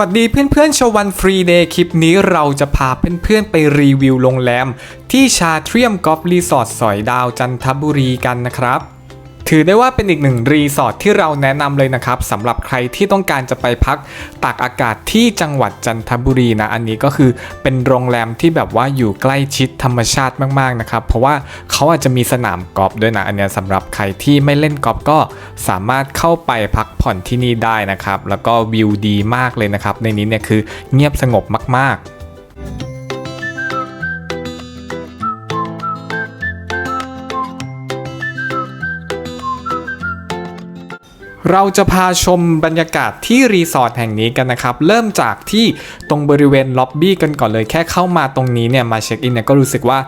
วัสดีเพื่อนๆชวันฟรีเดย์คลิปนี้เราจะพาเพื่อนๆไปรีวิวโรงแรม ที่ชาเทรียมกอล์ฟรีสอร์ทสอยดาวจันทบุรีกันนะครับ ถือได้ว่าเป็นอีกหนึ่งรีสอร์ทที่เราแนะนำเลยนะครับสำหรับใครที่ต้องการจะไปพักตากอากาศที่จังหวัดจันทบุรีนะ อันนี้ก็คือเป็นโรงแรมที่แบบว่าอยู่ใกล้ชิดธรรมชาติมากๆนะครับ เพราะว่าเขาอาจจะมีสนามกอล์ฟด้วยนะ อันนี้สำหรับใครที่ไม่เล่นกอล์ฟก็สามารถเข้าไปพักผ่อนที่นี่ได้นะครับ แล้วก็วิวดีมากเลยนะครับ ในนี้เนี่ยคือเงียบสงบมากๆ เราจะพาชมบรรยากาศที่รีสอร์ทแห่งนี้กันนะครับ เริ่มจากที่ตรงบริเวณล็อบบี้กันก่อนเลยแค่เข้ามาตรงนี้เนี่ยมาเช็คอินเนี่ยก็รู้สึกว่า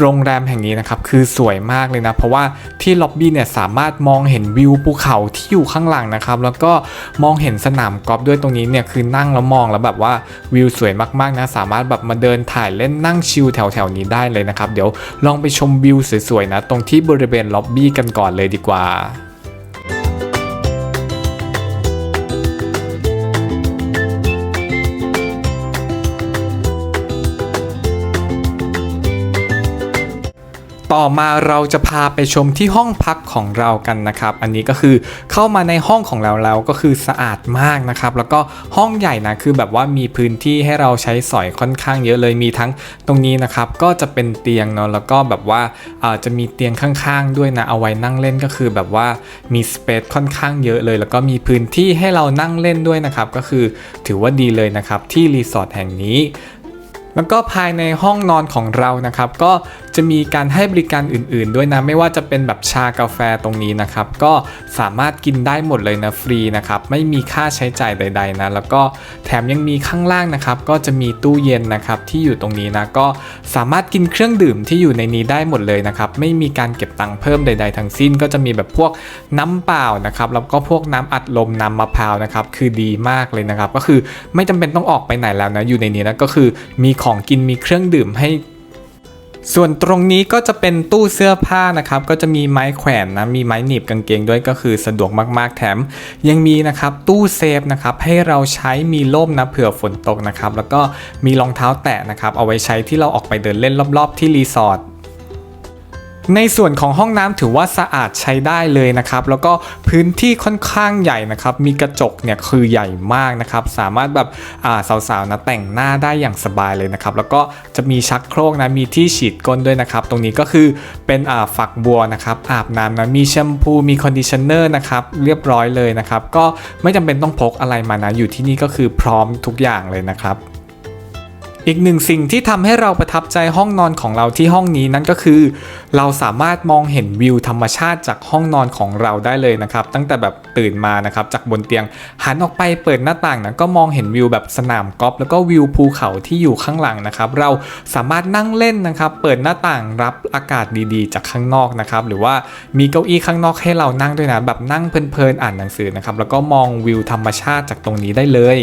โรงแรมแห่งนี้นะครับคือสวยมากเลยนะ เพราะว่าที่ล็อบบี้เนี่ยสามารถมองเห็นวิวภูเขาที่อยู่ข้างหลังนะครับ แล้วก็มองเห็นสนามกอล์ฟด้วยตรงนี้เนี่ยคือนั่งแล้วมองแล้วแบบว่าวิวสวยมากๆนะสามารถแบบมาเดินถ่ายเล่นนั่งชิลแถวๆนี้ได้เลยนะครับ เดี๋ยวลองไปชมวิวสวยๆนะ ตรงที่บริเวณล็อบบี้กันก่อนเลยดีกว่า ต่อมาเราจะพาไปชมที่ห้องพักของเรากันนะครับ อันนี้ก็คือเข้ามาในห้องของเราแล้วก็คือสะอาดมากนะครับ แล้วก็ห้องใหญ่นะคือแบบว่ามีพื้นที่ให้เราใช้สอยค่อนข้างเยอะเลยมีทั้งตรงนี้นะครับ ก็จะเป็นเตียงเนาะแล้วก็แบบว่าอาจะมีเตียงข้างๆ ด้วยนะเอาไว้นั่งเล่นก็คือแบบว่ามีสเปซค่อนข้างเยอะเลย แล้วก็มีพื้นที่ให้เรานั่งเล่นด้วยนะครับ ก็คือถือว่าดีเลยนะครับที่รีสอร์ทแห่งนี้แล้วก็ภายในห้องนอนของเรานะครับ ก็จะมีการให้บริการอื่นๆ ด้วยนะ ไม่ว่าจะเป็นแบบชากาแฟตรงนี้นะครับ ก็สามารถกินได้หมดเลยนะฟรีนะครับ ไม่มีค่าใช้จ่ายใด ๆ นะ แล้วก็แถมยังมีข้างล่างนะครับ ก็จะมีตู้เย็นนะครับที่อยู่ตรงนี้นะ ก็สามารถกินเครื่องดื่มที่อยู่ในนี้ได้หมดเลยนะครับ ไม่มีการเก็บตังค์เพิ่มใด ๆ ทั้งสิ้น ก็จะมีแบบพวกน้ำเปล่านะครับ แล้วก็พวกน้ำอัดลมน้ำมะพร้าวนะครับ คือดีมากเลยนะครับ ก็คือไม่จำเป็นต้องออกไปไหนแล้วนะ อยู่ในนี้นะ ก็คือมีของกินมีเครื่องดื่มให้ ส่วนตรงนี้ก็จะเป็นตู้เสื้อผ้านะครับ ก็จะมีไม้แขวนนะ มีไม้หนีบกางเกงด้วยก็คือสะดวกมากๆแถม ยังมีนะครับตู้เซฟนะครับให้เราใช้มีร่มนะเผื่อฝนตกนะครับ แล้วก็มีรองเท้าแตะนะครับ เอาไว้ใช้ที่เราออกไปเดินเล่นรอบๆที่รีสอร์ท ในส่วนของห้องน้ำถือว่าสะอาดใช้ได้เลยนะครับ แล้วก็พื้นที่ค่อนข้างใหญ่นะครับ มีกระจกเนี่ยคือใหญ่มากนะครับ สามารถแบบสาวๆนะแต่งหน้าได้อย่างสบายเลยนะครับ แล้วก็จะมีชักโครกนะมีที่ฉีดก้นด้วยนะครับ ตรงนี้ก็คือเป็นฝักบัวนะครับ อาบน้ำนะมีแชมพูมีคอนดิชเนอร์นะครับเรียบร้อยเลยนะครับ ก็ไม่จำเป็นต้องพกอะไรมานะอยู่ที่นี่ก็คือพร้อมทุกอย่างเลยนะครับ อีกหนึ่งสิ่งที่ทำให้เราประทับใจห้องนอนของเราที่ห้องนี้นั่นก็คือ เราสามารถมองเห็นวิวธรรมชาติจากห้องนอนของเราได้เลยนะครับ ตั้งแต่แบบตื่นมานะครับจากบนเตียงหันออกไปเปิดหน้าต่างนะก็มองเห็นวิวแบบสนามกอล์ฟแล้วก็วิวภูเขาที่อยู่ข้างหลังนะครับ เราสามารถนั่งเล่นนะครับเปิดหน้าต่างรับอากาศดีๆ จากข้างนอกนะครับหรือว่ามีเก้าอี้ข้างนอกให้เรานั่งด้วยนะแบบนั่งเพลินๆอ่านหนังสือนะครับแล้วก็มองวิวธรรมชาติจากตรงนี้ได้เลย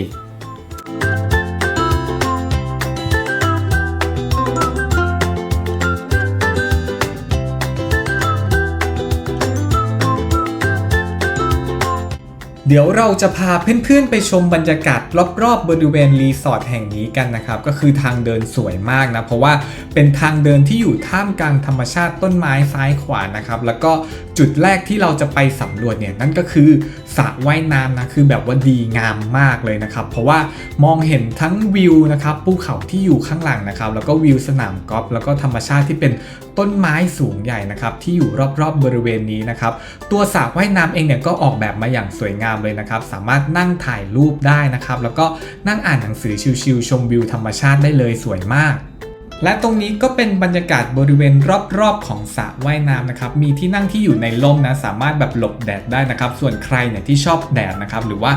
เดี๋ยวเราจะพาเพื่อนๆไปชมบรรยากาศรอบๆบริเวณรีสอร์ทแห่งนี้กันนะครับ ก็คือทางเดินสวยมากนะ เพราะว่าเป็นทางเดินที่อยู่ท่ามกลางธรรมชาติต้นไม้ซ้ายขวานะครับ แล้วก็จุดแรกที่เราจะไปสำรวจเนี่ยนั่นก็คือสระว่ายน้ำนะคือแบบว่าดีงามมากเลยนะครับ เพราะว่ามองเห็นทั้งวิวนะครับภูเขาที่อยู่ข้างหลังนะครับ แล้วก็วิวสนามกอล์ฟแล้วก็ธรรมชาติที่เป็นต้นไม้สูงใหญ่นะครับที่อยู่รอบๆบริเวณนี้นะครับตัวสระว่ายน้ำเองเนี่ยก็ออกแบบมาอย่างสวยงามเลยนะครับ สามารถนั่งถ่ายรูปได้นะครับ แล้วก็นั่งอ่านหนังสือชิลๆชมวิวธรรมชาติได้เลยสวยมาก และตรงนี้ก็เป็นบรรยากาศบริเวณรอบๆของสระว่ายน้ำนะครับ มีที่นั่งที่อยู่ในร่มนะ สามารถแบบหลบแดดได้นะครับ ส่วนใครเนี่ยที่ชอบแดดนะครับ หรือว่า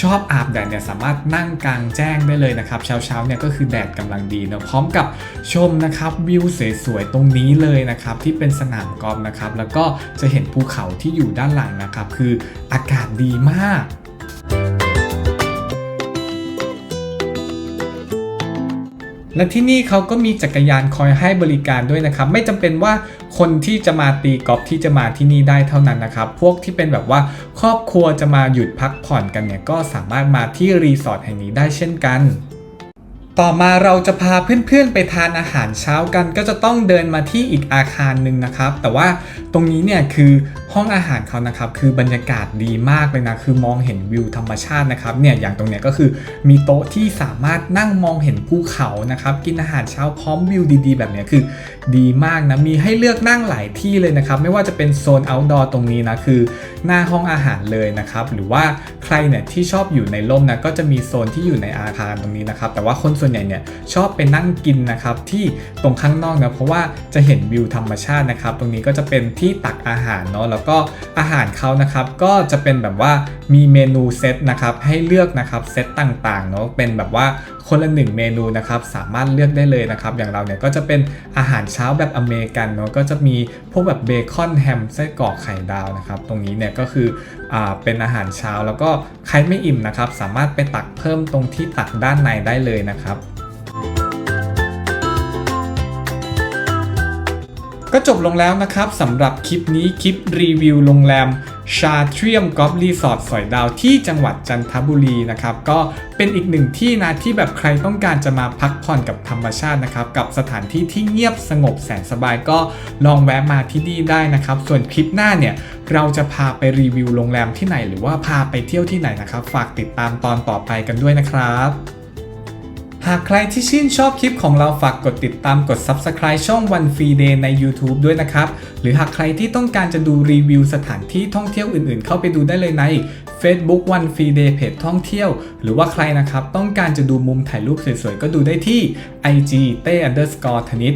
ชอบอาบแดดเนี่ยสามารถนั่งกลางแจ้งได้เลยนะครับ เช้าๆเนี่ยก็คือแดดกำลังดีนะ พร้อมกับชมนะครับวิวสวยๆตรงนี้เลยนะครับ ที่เป็นสนามกอล์ฟนะครับ แล้วก็จะเห็นภูเขาที่อยู่ด้านหลังนะครับ คืออากาศดีมาก และที่นี่เขาก็มีจักรยานคอยให้บริการด้วยนะครับ ไม่จำเป็นว่าคนที่จะมาตีกอล์ฟที่จะมาที่นี่ได้เท่านั้นนะครับ พวกที่เป็นแบบว่าครอบครัวจะมาหยุดพักผ่อนกันเนี่ยก็สามารถมาที่รีสอร์ทแห่งนี้ได้เช่นกันต่อมาเราจะพาเพื่อนๆไปทานอาหารเช้ากัน ก็จะต้องเดินมาที่อีกอาคารหนึ่งนะครับ แต่ว่า รงนี้เนี่ยคือห้องอาหารเขานะครับคือบรรยากาศดีมากเลยนะคือมองเห็นวิวธรรมชาตินะครับเนี่ยอย่างตรงเนี้ยก็คือมีโต๊ะที่สามารถนั่งมองเห็นภูเขานะครับกินอาหารเช้าพร้อมวิวดีๆ แบบเนี้ยคือดีมากนะมีให้เลือกนั่งหลายที่เลยนะครับไม่ว่าจะเป็นโซนอ outdoor ตรงนี้นะคือ หน้าห้องอาหารเลยนะครับหรือว่าใครเนี่ยที่ชอบอยู่ในร่มนะก็จะมีโซนที่อยู่ในอาคารตรงนี้นะครับแต่ว่าคนส่วนใหญ่เนี่ยชอบไปนั่งกินนะครับที่ตรงข้างนอกนะเพราะว่าจะเห็นวิวธรรมชาตินะครับตรงนี้ก็จะเป็นที่ตักอาหารเนาะแล้วก็อาหารเขานะครับก็จะเป็นแบบว่ามีเมนูเซตนะครับให้เลือกนะครับเซตต่างๆเนาะเป็นแบบว่าคนละหนึ่งเมนูนะครับสามารถเลือกได้เลยนะครับ อย่างเราเนี่ยก็จะเป็นอาหารเช้าแบบอเมริกันเนาะก็จะมีพวกแบบเบคอนแฮมไส้กรอกไข่ดาวนะครับ ตรงนี้เนี่ยก็คืออ่าเป็นอาหารเช้าแล้วก็ใครไม่อิ่มนะครับ สามารถไปตักเพิ่มตรงที่ตักด้านในได้เลยนะครับ ก็จบลงแล้วนะครับสำหรับคลิปนี้คลิปรีวิวโรงแรมชาเทียมกอล์ฟรีสอร์ทสอยดาวที่จังหวัดจันทบุรีนะครับ ก็เป็นอีกหนึ่งที่นะที่แบบใครต้องการจะมาพักผ่อนกับธรรมชาตินะครับ กับสถานที่ที่เงียบสงบแสนสบายก็ลองแวะมาที่นี่ได้นะครับ ส่วนคลิปหน้าเนี่ยเราจะพาไปรีวิวโรงแรมที่ไหน หรือว่าพาไปเที่ยวที่ไหนนะครับ ฝากติดตามตอนต่อไปกันด้วยนะครับ หากใครที่ชื่นชอบคลิปของเราฝากกดติดตามกด Subscribe ช่อง One Free Day ใน YouTube ด้วยนะครับ หรือหากใครที่ต้องการจะดูรีวิวสถานที่ท่องเที่ยวอื่นๆ เข้าไปดูได้เลยใน Facebook One Free Day เพจท่องเที่ยว หรือว่าใครนะครับ ต้องการจะดูมุมถ่ายรูปสวยๆ ก็ดูได้ที่ IG เต้ underscore ธนิต